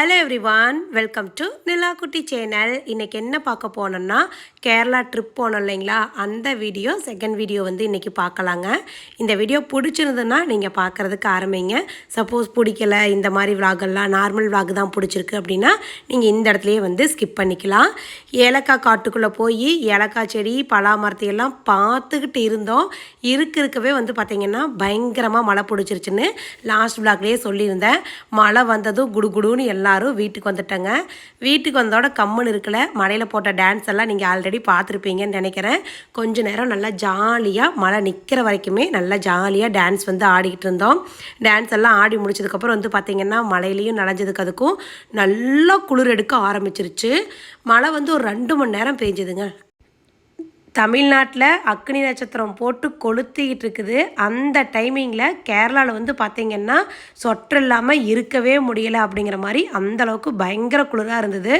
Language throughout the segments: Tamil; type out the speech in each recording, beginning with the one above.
Hello everyone welcome to Nilakutti channel இன்றைக்கி என்ன பார்க்க போனோம்னா கேரளா ட்ரிப் போனோம் இல்லைங்களா? அந்த வீடியோ செகண்ட் வீடியோ வந்து இன்றைக்கி பார்க்கலாங்க. இந்த வீடியோ பிடிச்சிருந்ததுன்னா நீங்கள் பார்க்குறதுக்கு ஆரம்பிங்க சப்போஸ் பிடிக்கல இந்த மாதிரி விலாகெல்லாம் நார்மல் விலாக் தான் பிடிச்சிருக்கு அப்படின்னா நீங்கள் இந்த இடத்துலையே வந்து ஸ்கிப் பண்ணிக்கலாம். ஏலக்காய் காட்டுக்குள்ளே போய் ஏலக்காய் செடி பலா மரத்தையெல்லாம் பார்த்துக்கிட்டு இருந்தோம். இருக்க இருக்கவே வந்து பார்த்திங்கன்னா பயங்கரமாக மழை பிடிச்சிருச்சுன்னு லாஸ்ட் விலாக்லேயே சொல்லியிருந்தேன். மழை வந்ததும் குடுகுடுன்னு எல்லாரும் வீட்டுக்கு வந்துட்டேங்க. வீட்டுக்கு வந்தோட கம்முன்னு இருக்கல. மழையில் போட்ட டான்ஸ் எல்லாம் நீங்கள் ஆல்ரெடி பார்த்துருப்பீங்கன்னு நினைக்கிறேன். கொஞ்ச நேரம் நல்லா ஜாலியாக மழை நிற்கிற வரைக்குமே நல்லா ஜாலியாக டான்ஸ் வந்து ஆடிக்கிட்டு இருந்தோம். டான்ஸ் எல்லாம் ஆடி முடிச்சதுக்கப்புறம் வந்து பார்த்திங்கன்னா மழையிலையும் நனைஞ்சதுக்கு அதுக்கும் நல்லா குளிர் எடுக்க ஆரம்பிச்சிருச்சு. மழை வந்து ஒரு ரெண்டு மணி நேரம் பெஞ்சுதுங்க தமிழ்நாட்டில் அக்னி நட்சத்திரம் போட்டு கொளுத்திக்கிட்டு இருக்குது. அந்த டைமிங்கில் கேரளாவில் வந்து பார்த்திங்கன்னா சொற்று இல்லாமல் இருக்கவே முடியலை அப்படிங்கிற மாதிரி அந்த அளவுக்கு பயங்கர குளிராக இருந்தது.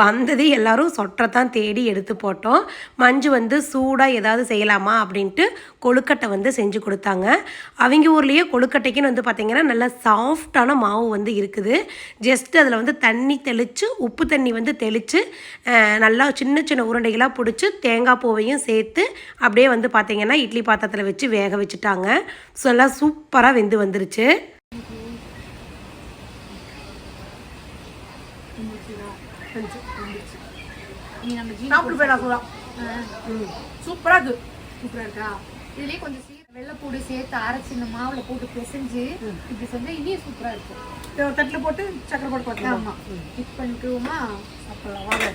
வந்தது எல்லாரும் சொட்டரை தான் தேடி எடுத்து போட்டோம். மஞ்சு வந்து சூடாக ஏதாவது செய்யலாமா அப்படின்ட்டு கொழுக்கட்டை வந்து செஞ்சு கொடுத்தாங்க. அவங்க ஊர்லேயே கொழுக்கட்டைக்குன்னு வந்து பார்த்திங்கன்னா நல்லா சாஃப்டான மாவு வந்து இருக்குது. ஜஸ்ட் அதில் வந்து தண்ணி தெளித்து உப்பு தண்ணி வந்து தெளித்து நல்லா சின்ன சின்ன உருண்டைகளாக பிடிச்சி தேங்காய் பூவையும் சேர்த்து அப்படியே வந்து பார்த்திங்கன்னா இட்லி பாத்திரத்தில் வச்சு வேக வச்சுட்டாங்க. ஸோ எல்லாம் சூப்பராக வெந்து வந்துருச்சு. சூப்பராக இருக்குது சூப்பரா இருக்கா. இதுலயே கொஞ்சம் சீர வெள்ளைப்பூடு சேர்த்து அரைச்சு இந்த மாவுல போட்டு பிசைஞ்சு இப்படி செஞ்சா இனியும் சூப்பரா இருக்கும் தட்டில் போட்டு சக்கரை போட்டு போட்டலாம் ஆமா. மிக்ஸ் பண்ணிக்குவோமா? சாப்பிடலாம் வாங்க.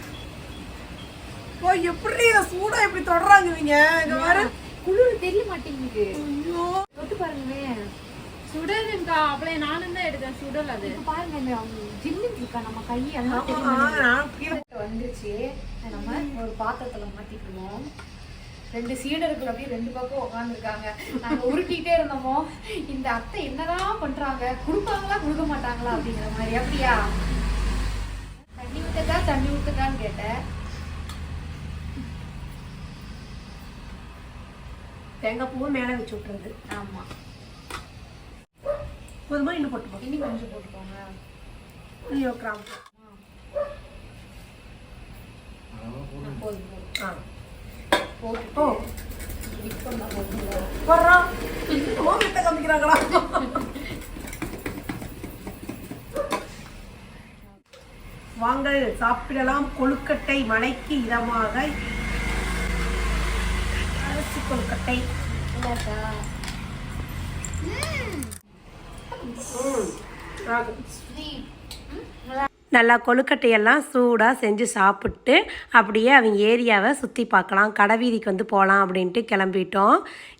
ஓ எப்படி இதை சூடாக எப்படி தொடறாங்க இவங்க? இங்கே வேறு குளிர் தெரிய மாட்டேங்குது. ஐயோ. தொட்டு பாருங்களேன் சுடலுங்கா அப்படியே நானும் தான் எடுத்தேன் சுடல் அது. பாருங்க இந்த ஜில்லு இருக்கா நம்ம கை எல்லாம் வந்துருச்சு. நம்ம ஒரு பாத்திரத்துல மாத்திக்குவோம் ரெண்டு சீடர்கள் அப்படியே ரெண்டு பக்கம் உட்காந்துருக்காங்க நாங்க உருட்டிட்டே இருந்தோமோ இந்த அத்தை என்னதான் பண்றாங்க? கொடுப்பாங்களா கொடுக்க மாட்டாங்களா அப்படிங்கிற மாதிரி அப்படியா? தண்ணி விட்டதா தண்ணி விட்டதான்னு கேட்டேன். தேங்காய் பூவும் மேலே வச்சு விட்டுறது. ஆமா. போதுமா? இன்னும் போட்டு போ. இனி கொஞ்சம் போட்டுக்கோங்க ஐயோ கிராம். போதும் ஆ. வர்றோம் காமிக்கிறாங்களா? வாங்கள் சாப்பிடலாம் கொழுக்கட்டை மலைக்கு இதமாக. கொழுக்கட்டை. நல்லா கொழுக்கட்டையெல்லாம் சூடாக செஞ்சு சாப்பிட்டு அப்படியே அவங்க ஏரியாவை சுற்றி பார்க்கலாம். கடை வீதிக்கு வந்து போகலாம் அப்படின்ட்டு கிளம்பிட்டோம்.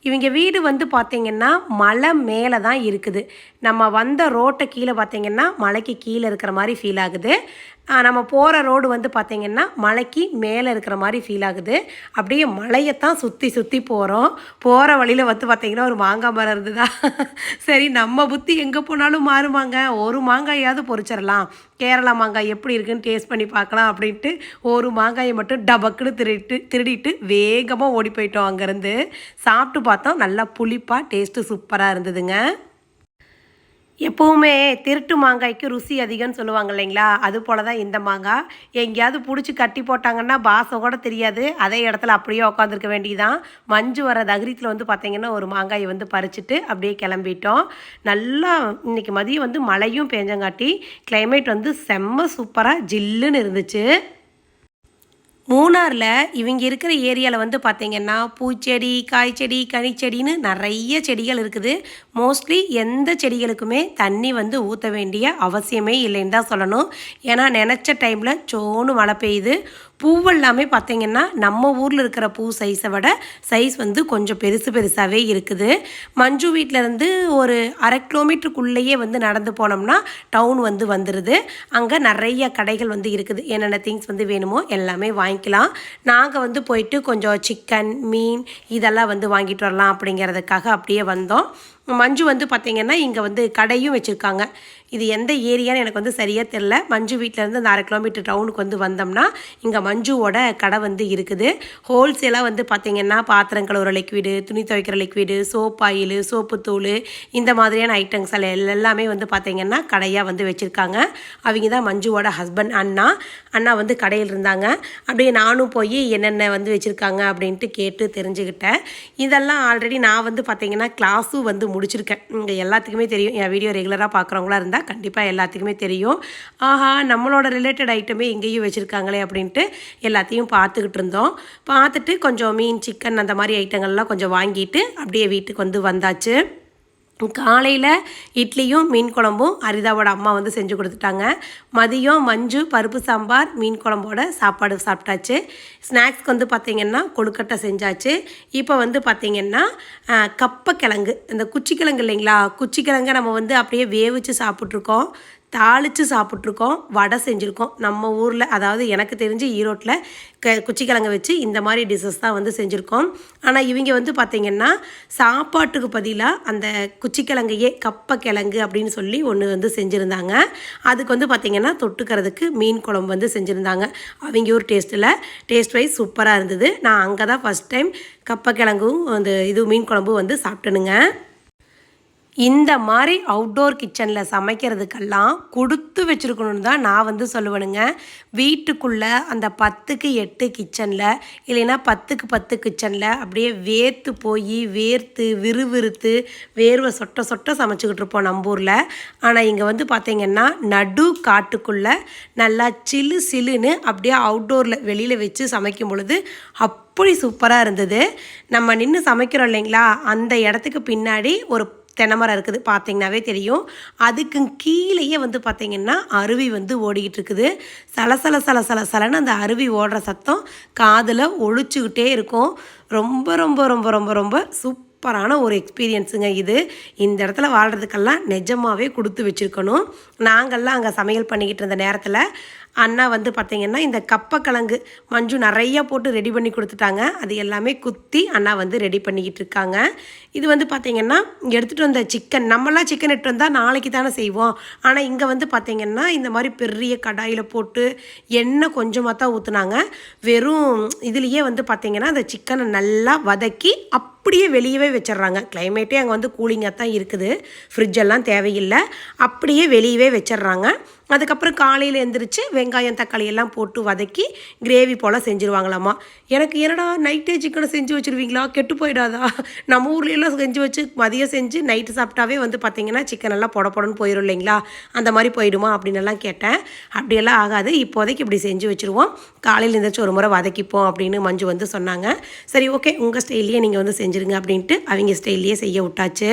இவங்க வீடு வந்து பார்த்திங்கன்னா மலை மேலே தான் இருக்குது. நம்ம வந்த ரோட்டை கீழே பார்த்திங்கன்னா மலைக்கு கீழே இருக்கிற மாதிரி ஃபீல் ஆகுது. நம்ம போகிற ரோடு வந்து பார்த்திங்கன்னா மலைக்கு மேலே இருக்கிற மாதிரி ஃபீல் ஆகுது. அப்படியே மலையைத்தான் சுற்றி சுற்றி போகிறோம் போகிற வழியில் வந்து பார்த்திங்கன்னா ஒரு மாங்காய் மரம் இருந்ததா? சரி நம்ம புத்தி எங்கே போனாலும் மாறுமாங்க. ஒரு மாங்காயாவது பொறிச்சிடலாம். கேரளா மாங்காய் எப்படி இருக்குன்னு டேஸ்ட் பண்ணி பார்க்கலாம் அப்படின்ட்டு ஒரு மாங்காயை மட்டும் டபக்குன்னு திருட்டு திருடிட்டு வேகமாக ஓடி போயிட்டோம் அங்கேருந்து. சாப்பிட்டு பார்த்தோம் நல்லா புளிப்பாக டேஸ்ட்டு சூப்பராக இருந்ததுங்க. எப்போவுமே திருட்டு மாங்காய்க்கு ருசி அதிகம்னு சொல்லுவாங்க இல்லைங்களா? அது போல தான் இந்த மாங்காய். எங்கேயாவது பிடிச்சி கட்டி போட்டாங்கன்னா பாசம் கூட தெரியாது. அதே இடத்துல அப்படியே உட்காந்துருக்க வேண்டியதான் மஞ்சு வர தகிரத்தில் வந்து பார்த்திங்கன்னா ஒரு மாங்காயை வந்து பறிச்சுட்டு அப்படியே கிளம்பிட்டோம். நல்லா இன்னைக்கு மதியம் வந்து மழையும் பேஞ்சங்காட்டி கிளைமேட் வந்து செம்ம சூப்பராக ஜில்லுன்னு இருந்துச்சு. மூணாரில் இவங்க இருக்கிற ஏரியாவில் வந்து பார்த்திங்கன்னா பூச்செடி காய்ச்செடி கனிச்செடின்னு நிறைய செடிகள் இருக்குது. மோஸ்ட்லி எந்த செடிகளுக்குமே தண்ணி வந்து ஊற்ற வேண்டிய அவசியமே இல்லைன்னு தான் சொல்லணும். ஏன்னா நினச்ச டைமில் சோன்னு மழை பெய்யுது. பூவெல்லாமே பார்த்திங்கன்னா நம்ம ஊரில் இருக்கிற பூ சைஸை விட சைஸ் வந்து கொஞ்சம் பெருசு பெருசாகவே இருக்குது. மஞ்சு வீட்டிலேருந்து ஒரு அரை கிலோமீட்டருக்குள்ளேயே வந்து நடந்து போனோம்னா டவுன் வந்து வந்துடுது அங்கே நிறைய கடைகள் வந்து இருக்குது. என்னென்ன திங்ஸ் வந்து வேணுமோ எல்லாமே வாங்கிக்கலாம். நாங்கள் வந்து போயிட்டு கொஞ்சம் சிக்கன் மீன் இதெல்லாம் வந்து வாங்கிட்டு வரலாம் அப்படிங்கிறதுக்காக அப்படியே வந்தோம். மஞ்சு வந்து பார்த்திங்கன்னா இங்கே வந்து கடையும் வச்சுருக்காங்க. இது எந்த ஏரியான்னு எனக்கு வந்து சரியாக தெரில மஞ்சு வீட்டிலேருந்து அந்த அரை கிலோமீட்டர் டவுனுக்கு வந்து வந்தோம்னா இங்கே மஞ்சுவோட கடை வந்து இருக்குது. ஹோல்சேலாக வந்து பார்த்திங்கன்னா பாத்திரம் கழுவுற லிக்விடு துணி துவைக்கிற லிக்விடு சோப் ஆயில் சோப்புத்தூள் இந்த மாதிரியான ஐட்டம்ஸ் எல்லாம் எல்லாமே வந்து பார்த்திங்கன்னா கடையாக வந்து வச்சுருக்காங்க. அவங்க தான் மஞ்சுவோட ஹஸ்பண்ட் அண்ணா. அண்ணா வந்து கடையில் இருந்தாங்க. அப்படியே நானும் போய் என்னென்ன வந்து வச்சுருக்காங்க அப்படின்ட்டு கேட்டு தெரிஞ்சுக்கிட்டேன் இதெல்லாம் ஆல்ரெடி நான் வந்து பார்த்திங்கன்னா கிளாஸும் வந்து முடிச்சிருக்கேன். இங்கே எல்லாத்துக்குமே தெரியும். என் வீடியோ ரெகுலராக பார்க்குறவங்களா இருந்தால் கண்டிப்பாக எல்லாத்துக்குமே தெரியும். ஆஹா நம்மளோட ரிலேட்டட் ஐட்டமே இங்கேயும் வச்சுருக்காங்களே அப்படின்ட்டு எல்லாத்தையும் பார்த்துக்கிட்டு இருந்தோம். பார்த்துட்டு கொஞ்சம் மீன் சிக்கன் அந்த மாதிரி ஐட்டங்கள்லாம் கொஞ்சம் வாங்கிட்டு அப்படியே வீட்டுக்கு வந்து வந்தாச்சு. காலையில் இட்லியும் மீன் குழம்பும் அரிதாவோட அம்மா வந்து செஞ்சு கொடுத்துட்டாங்க. மதியம் மஞ்சு பருப்பு சாம்பார் மீன் குழம்போட சாப்பாடு சாப்பிட்டாச்சு. ஸ்நாக்ஸ்க்கு வந்து பார்த்திங்கன்னா கொழுக்கட்டை செஞ்சாச்சு. இப்போ வந்து பார்த்திங்கன்னா கப்பக்கிழங்கு. இந்த குச்சிக்கிழங்கு இல்லைங்களா? குச்சிக்கிழங்கை நம்ம வந்து அப்படியே வேவிச்சு சாப்பிட்ருக்கோம் தாளித்து சாப்பிட்ருக்கோம் வடை செஞ்சுருக்கோம். நம்ம ஊரில் அதாவது எனக்கு தெரிஞ்சு ஈரோட்டில் க குச்சிக்கிழங்கு வச்சு இந்த மாதிரி டிஷ்ஷஸ் தான் வந்து செஞ்சுருக்கோம். ஆனால் இவங்க வந்து பார்த்திங்கன்னா சாப்பாட்டுக்கு பதிலாக அந்த குச்சிக்கிழங்கையே கப்பக்கிழங்கு அப்படின்னு சொல்லி ஒன்று வந்து செஞ்சுருந்தாங்க. அதுக்கு வந்து பார்த்திங்கன்னா தொட்டுக்கிறதுக்கு மீன் குழம்பு வந்து செஞ்சுருந்தாங்க. அவங்க ஊர் டேஸ்ட்டில் டேஸ்ட் வைஸ் சூப்பராக இருந்தது. நான் அங்கே தான் ஃபஸ்ட் டைம் கப்பக்கிழங்கும் அந்த இது மீன் குழம்பும் வந்து சாப்பிட்டனுங்க. இந்த மாதிரி அவுட்டோர் கிச்சனில் சமைக்கிறதுக்கெல்லாம் கொடுத்து வச்சுருக்கணும்னு தான் நான் வந்து சொல்லுவேனுங்க. வீட்டுக்குள்ளே அந்த பத்துக்கு எட்டு கிச்சனில் இல்லைன்னா பத்துக்கு பத்து கிச்சனில் அப்படியே வேர்த்து போய் வேர்த்து விறுவிறுத்து வேர்வை சொட்ட சொட்ட சமைச்சிக்கிட்டு இருப்போம் நம்ம ஊரில். ஆனால் இங்கே வந்து பார்த்திங்கன்னா நடு காட்டுக்குள்ளே நல்லா சிலு சிலுன்னு அப்படியே அவுட்டோரில் வெளியில் வச்சு சமைக்கும் பொழுது அப்படி சூப்பராக இருந்தது. நம்ம நின்று சமைக்கிறோம் இல்லைங்களா? அந்த இடத்துக்கு பின்னாடி ஒரு தென்னமரம் இருக்குது பார்த்தீங்கன்னாவே தெரியும். அதுக்கு கீழேயே வந்து பார்த்தீங்கன்னா அருவி வந்து ஓடிக்கிட்டு இருக்குது. சலசல சல சல சலன்னு அந்த அருவி ஓடுற சத்தம் காதில் ஒழிச்சுக்கிட்டே இருக்கும். ரொம்ப ரொம்ப ரொம்ப ரொம்ப ரொம்ப சூப்பரான ஒரு எக்ஸ்பீரியன்ஸுங்க இது. இந்த இடத்துல வாழ்கிறதுக்கெல்லாம் நிஜமாகவே கொடுத்து வச்சுருக்கணும். நாங்கள்லாம் அங்கே சமையல் பண்ணிக்கிட்டு இருந்த நேரத்தில் அண்ணா வந்து பார்த்திங்கன்னா இந்த கப்பக்கிழங்கு மஞ்சு நிறைய போட்டு ரெடி பண்ணி கொடுத்துட்டாங்க. அது எல்லாமே குத்தி அண்ணா வந்து ரெடி பண்ணிக்கிட்டு இருக்காங்க. இது வந்து பார்த்திங்கன்னா எடுத்துகிட்டு வந்த சிக்கன் நம்மளாம் சிக்கன் எடுத்து வந்தால் நாளைக்கு தானே செய்வோம். ஆனால் இங்கே வந்து பார்த்திங்கன்னா இந்த மாதிரி பெரிய கடாயில் போட்டு எண்ணெய் கொஞ்சமாக தான் ஊற்றுனாங்க வெறும் இதுலேயே வந்து பார்த்திங்கன்னா அந்த சிக்கனை நல்லா வதக்கி அப்படியே வெளியவே வச்சிடுறாங்க. கிளைமேட்டே அங்கே வந்து கூலிங்காக தான் இருக்குது. ஃப்ரிட்ஜ் எல்லாம் தேவையில்லை. அப்படியே வெளியவே வச்சிடுறாங்க. அதுக்கப்புறம் காலையில் எந்திரிச்சு வெங்காயம் தக்காளி எல்லாம் போட்டு வதக்கி கிரேவி போல் செஞ்சுருவாங்களாம்மா எனக்கு என்னடா நைட்டே சிக்கனை செஞ்சு வச்சுருவீங்களா? கெட்டு போயிடாதா? நம்ம ஊர்லேயெல்லாம் செஞ்சு வச்சு மதியம் செஞ்சு நைட்டு சாப்பிட்டாவே வந்து பார்த்திங்கன்னா சிக்கன் எல்லாம் பொட பொடன்னு போயிடும் இல்லைங்களா? அந்த மாதிரி போயிடுமா அப்படின்னு எல்லாம் கேட்டேன். அப்படியெல்லாம் ஆகாது. இப்போதைக்கு இப்படி செஞ்சு வச்சுருவோம். காலையில் எழுந்திரிச்சு ஒரு முறை வதக்கிப்போம் அப்படின்னு மஞ்சு வந்து சொன்னாங்க. சரி ஓகே உங்கள் ஸ்டைல்லையே நீங்கள் வந்து செஞ்சுருங்க அப்படின்ட்டு அவங்க ஸ்டைல்லையே செய்ய விட்டாச்சு.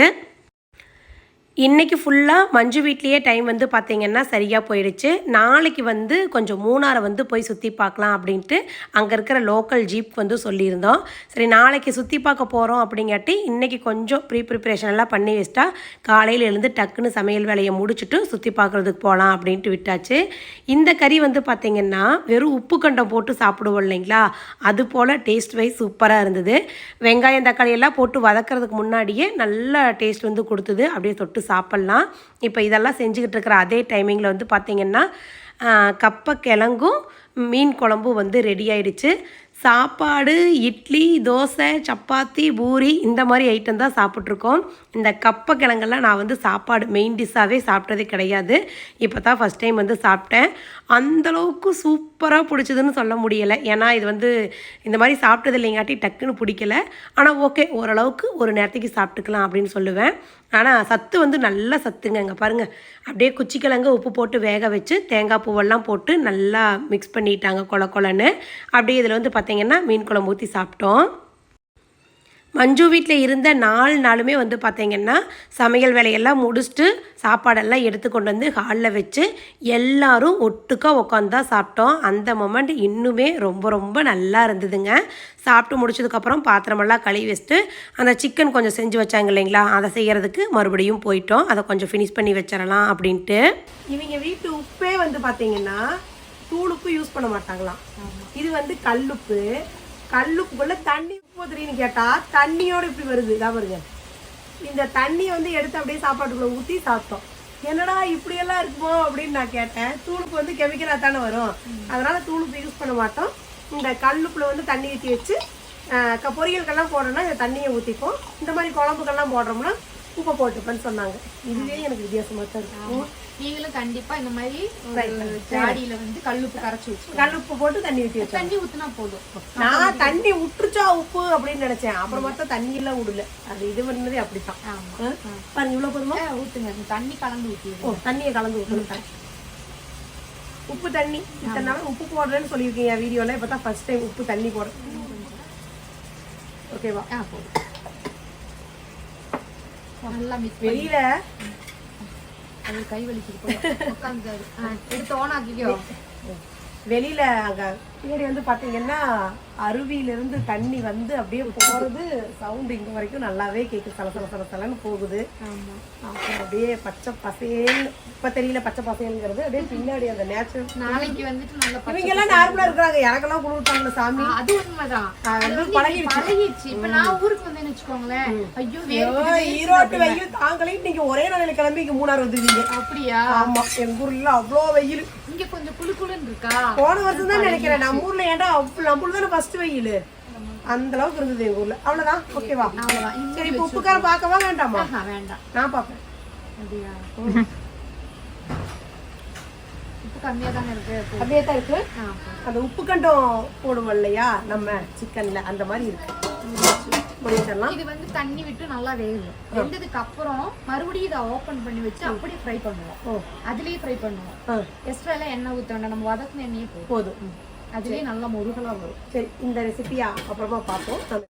இன்றைக்கி ஃபுல்லாக மஞ்சு வீட்லேயே டைம் வந்து பார்த்திங்கன்னா சரியாக போயிடுச்சு. நாளைக்கு வந்து கொஞ்சம் மூணாரை வந்து போய் சுற்றி பார்க்கலாம் அப்படின்ட்டு அங்கே இருக்கிற லோக்கல் ஜீப் வந்து சொல்லியிருந்தோம். சரி நாளைக்கு சுற்றி பார்க்க போகிறோம் அப்படிங்காட்டி இன்றைக்கி கொஞ்சம் ப்ரீ ப்ரிப்ரேஷன் எல்லாம் பண்ணி வச்சிட்டா காலையில் எழுந்து டக்குன்னு சமையல் வேலையை முடிச்சுட்டு சுற்றி பார்க்குறதுக்கு போகலாம் அப்படின்ட்டு விட்டாச்சு. இந்த கறி வந்து பார்த்திங்கன்னா வெறும் உப்பு கண்டம் போட்டு சாப்பிடுவோம் இல்லைங்களா? அது போல் டேஸ்ட் வைஸ் சூப்பராக இருந்தது. வெங்காயம் தக்காளி எல்லாம் போட்டு வதக்கிறதுக்கு முன்னாடியே நல்ல டேஸ்ட் வந்து கொடுத்தது. அப்படியே தொட்டு சாப்பிட்லாம். இப்போ இதெல்லாம் செஞ்சுக்கிட்டு இருக்கிற அதே டைமிங்கில் வந்து பார்த்திங்கன்னா கப்பக்கிழங்கும் மீன் குழம்பும் வந்து ரெடி ஆயிடுச்சு. சாப்பாடு இட்லி தோசை சப்பாத்தி பூரி இந்த மாதிரி ஐட்டம் தான் சாப்பிட்ருக்கோம் இந்த கப்பக்கிழங்கெல்லாம் நான் வந்து சாப்பாடு மெயின் டிஷ்ஷாகவே சாப்பிட்டதே கிடையாது. இப்போ தான் ஃபஸ்ட் டைம் வந்து சாப்பிட்டேன். அந்தளவுக்கு சூப்பராக பிடிச்சதுன்னு சொல்ல முடியலை. ஏன்னா இது வந்து இந்த மாதிரி சாப்பிட்டது இல்லைங்காட்டி டக்குன்னு பிடிக்கல. ஆனால் ஓகே ஓரளவுக்கு ஒரு நேரத்துக்கு சாப்பிட்டுக்கலாம் அப்படின்னு சொல்லுவேன். ஆனால் சத்து வந்து நல்லா சத்துங்க. இங்கே பாருங்கள் அப்படியே குச்சிக்கிழங்கு உப்பு போட்டு வேக வச்சு தேங்காய் பூவெல்லாம் போட்டு நல்லா மிக்ஸ் பண்ணிட்டாங்க கொல கொலன்னு அப்படியே இதில் வந்து பார்த்திங்கன்னா மீன் குழம்பு ஊற்றி சாப்பிட்டோம். மஞ்சு வீட்டில் இருந்த நாலு நாளுமே வந்து பார்த்திங்கன்னா சமையல் வேலையெல்லாம் முடிச்சுட்டு சாப்பாடெல்லாம் எடுத்து கொண்டு வந்து ஹாலில் வச்சு எல்லாரும் ஒட்டுக்கா உட்காந்து தான் சாப்பிட்டோம். அந்த மொமெண்ட் இன்னுமே ரொம்ப ரொம்ப நல்லா இருந்ததுங்க. சாப்பிட்டு முடிச்சதுக்கப்புறம் பாத்திரமெல்லாம் கழுவி வச்சுட்டு அந்த சிக்கன் கொஞ்சம் செஞ்சு வச்சாங்க இல்லைங்களா? அதை செய்கிறதுக்கு மறுபடியும் போயிட்டோம். அதை கொஞ்சம் ஃபினிஷ் பண்ணி வச்சிடலாம் அப்படின்ட்டு. இவங்க வீட்டு உப்பே வந்து பார்த்திங்கன்னா தூளுப்பு யூஸ் பண்ண மாட்டாங்களாம். இது வந்து கல்லுப்பு. கல்லுக்குள்ள தண்ணி போதுன்னு கேட்டா தண்ணியோட இப்படி வருது. இதான் பாருங்க. இந்த தண்ணி வந்து எடுத்து அப்படியே சாப்பாட்டுக்குள்ள ஊற்றி சாப்பிட்டோம். என்னடா இப்படியெல்லாம் இருக்குமோ அப்படின்னு நான் கேட்டேன். தூளுக்கு வந்து கெமிக்கலாக தானே வரும். அதனால தூளுக்கு யூஸ் பண்ண மாட்டோம். இந்த கல்லுக்குள்ள வந்து தண்ணி ஊற்றி வச்சு பொரியலுக்கெல்லாம் போடணும்னா இந்த தண்ணியை ஊற்றிப்போம் இந்த மாதிரி குழம்புக்கெல்லாம் போடுறோம்னா உப்பை போட்டுப்பேன்னு சொன்னாங்க. இதுவே எனக்கு வித்தியாசமாக தான் இருக்கும் நீங்களும் கண்டிப்பா இந்த மாதிரி ஜாடியில வந்து கல்லுப்பு கரைச்சு வச்சு கல் உப்பு போட்டு தண்ணி ஊற்றி வச்சேன் தண்ணி ஊத்துனா போதும். நான் தண்ணி விட்டுருச்சா உப்பு அப்படின்னு நினைச்சேன். அப்புறம் பார்த்தா தண்ணி எல்லாம் விடல அது இது பண்ணதே அப்படித்தான்? பாருங்க இவ்வளவு போதுமா? ஊத்துங்க. தண்ணி கலந்து ஊத்திடுங்க. ஓ தண்ணியை கலந்து ஊற்றணும் உப்பு தண்ணி. இத்தனை நாள் உப்பு போடுறேன்னு சொல்லியிருக்கீங்க வீடியோல இப்போ தான் ஃபர்ஸ்ட் டைம் உப்பு தண்ணி போடுறேன் ஓகேவா போதும். நல்லா மிக்ஸ் வெளியில அது கை வலிக்குது எடுத்து ஓன் ஆக்கிக்கோ. வெளியில அங்க பின்னாடி வந்து பாத்தீங்கன்னா அருவியில இருந்து தண்ணி வந்து அப்படியே போறது சவுண்ட் இங்க வரைக்கும் நல்லாவே கேக்குது. சல சல சல சலன்னு போகுது. அப்புறம் அப்படியே பச்சை பசேல் இப்ப தெரியல பச்சை பசேலுங்கிறது. அப்படியே பின்னாடி அந்த நேச்சுரல் நாளைக்கு வந்துட்டு நல்ல இவங்க எல்லாம் நார்மலா இருக்கிறாங்க. எனக்கெல்லாம் குளிர்த்தாங்களே சாமி? அது உண்மைதான். பழகிடுச்சு. இப்ப நான் ஊருக்கு வச்சுக்கோங்களேன் ஐயோ ஈரோட்டு வெயில் தாங்களே நீங்க ஒரே நாளையில கிளம்பி இங்க மூணார் வந்துருவீங்க அப்படியா? ஆமா எங்க ஊர்ல அவ்வளோ வெயில். இங்க கொஞ்சம் குளு குளுன்னு இருக்கா? போன வருஷம் தான் நினைக்கிறேன். நம்ம ஊர்ல ஏன்டா அவ்வளவு நம்ம ஊர்ல தானே ஃபர்ஸ்ட் வெயில். அந்த அளவுக்கு இருந்தது எங்க ஊர்ல. அவ்வளவுதான். ஓகேவா அவ்வளவுதான். சரி இப்போ உப்புக்கார பார்க்கவா வேண்டாமா? வேண்டாம். நான் பார்ப்பேன். அப்படியா? கம்மியா தானே இருக்கு. அப்படியே தான் இருக்கு அந்த உப்பு கண்டம் போடுவோம் இல்லையா? நம்ம சிக்கன்ல அந்த மாதிரி இருக்கு. முடிச்சிடலாம் இது வந்து தண்ணி விட்டு நல்லா வேகும் வெந்ததுக்கு அப்புறம் மறுபடியும் இதை ஓபன் பண்ணி வச்சு அப்படியே ஃப்ரை பண்ணுவோம். அதுலயே ஃப்ரை பண்ணுவோம். எக்ஸ்ட்ரா எல்லாம் எண்ணெய் ஊத்த வேண்டாம். நம்ம வதக்குன எண்ணெயே போதும். அதுலயே நல்லா முருகலா வரும். சரி இந்த ரெசிபியா அப்புறமா பார்ப்போம்.